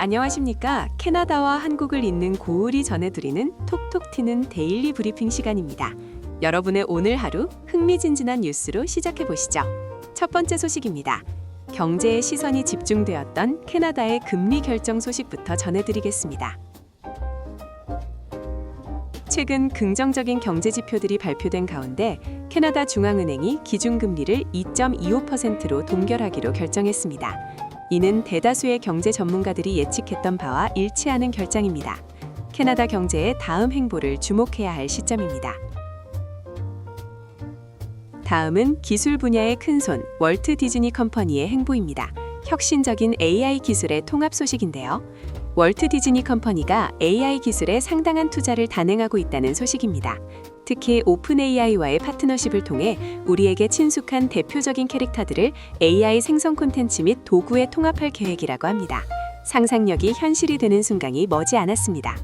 안녕하십니까. 캐나다와 한국을 잇는 고을이 전해드리는 톡톡 튀는 데일리 브리핑 시간입니다. 여러분의 오늘 하루 흥미진진한 뉴스로 시작해 보시죠. 첫 번째 소식입니다. 경제에 시선이 집중되었던 캐나다의 금리 결정 소식부터 전해드리겠습니다. 최근 긍정적인 경제 지표들이 발표된 가운데 캐나다 중앙은행이 기준금리를 2.25%로 동결하기로 결정했습니다. 이는 대다수의 경제 전문가들이 예측했던 바와 일치하는 결정입니다. 캐나다 경제의 다음 행보를 주목해야 할 시점입니다. 다음은 기술 분야의 큰손 월트 디즈니 컴퍼니의 행보입니다. 혁신적인 AI 기술의 통합 소식인데요. 월트 디즈니 컴퍼니가 AI 기술에 상당한 투자를 단행하고 있다는 소식입니다. 특히 오픈 AI와의 파트너십을 통해 우리에게 친숙한 대표적인 캐릭터들을 AI 생성 콘텐츠 및 도구에 통합할 계획이라고 합니다. 상상력이 현실이 되는 순간이 머지 않았습니다.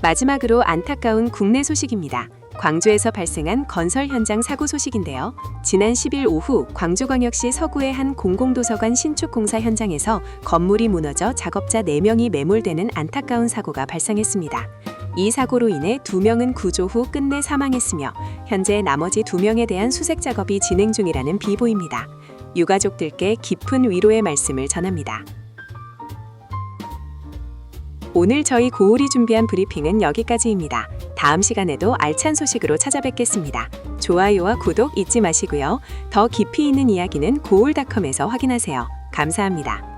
마지막으로 안타까운 국내 소식입니다. 광주에서 발생한 건설 현장 사고 소식인데요. 지난 10일 오후 광주광역시 서구의 한 공공도서관 신축 공사 현장에서 건물이 무너져 작업자 4명이 매몰되는 안타까운 사고가 발생했습니다. 이 사고로 인해 2명은 구조 후 끝내 사망했으며 현재 나머지 2명에 대한 수색 작업이 진행 중이라는 비보입니다. 유가족들께 깊은 위로의 말씀을 전합니다. 오늘 저희 고울이 준비한 브리핑은 여기까지입니다. 다음 시간에도 알찬 소식으로 찾아뵙겠습니다. 좋아요와 구독 잊지 마시고요. 더 깊이 있는 이야기는 고울닷컴에서 확인하세요. 감사합니다.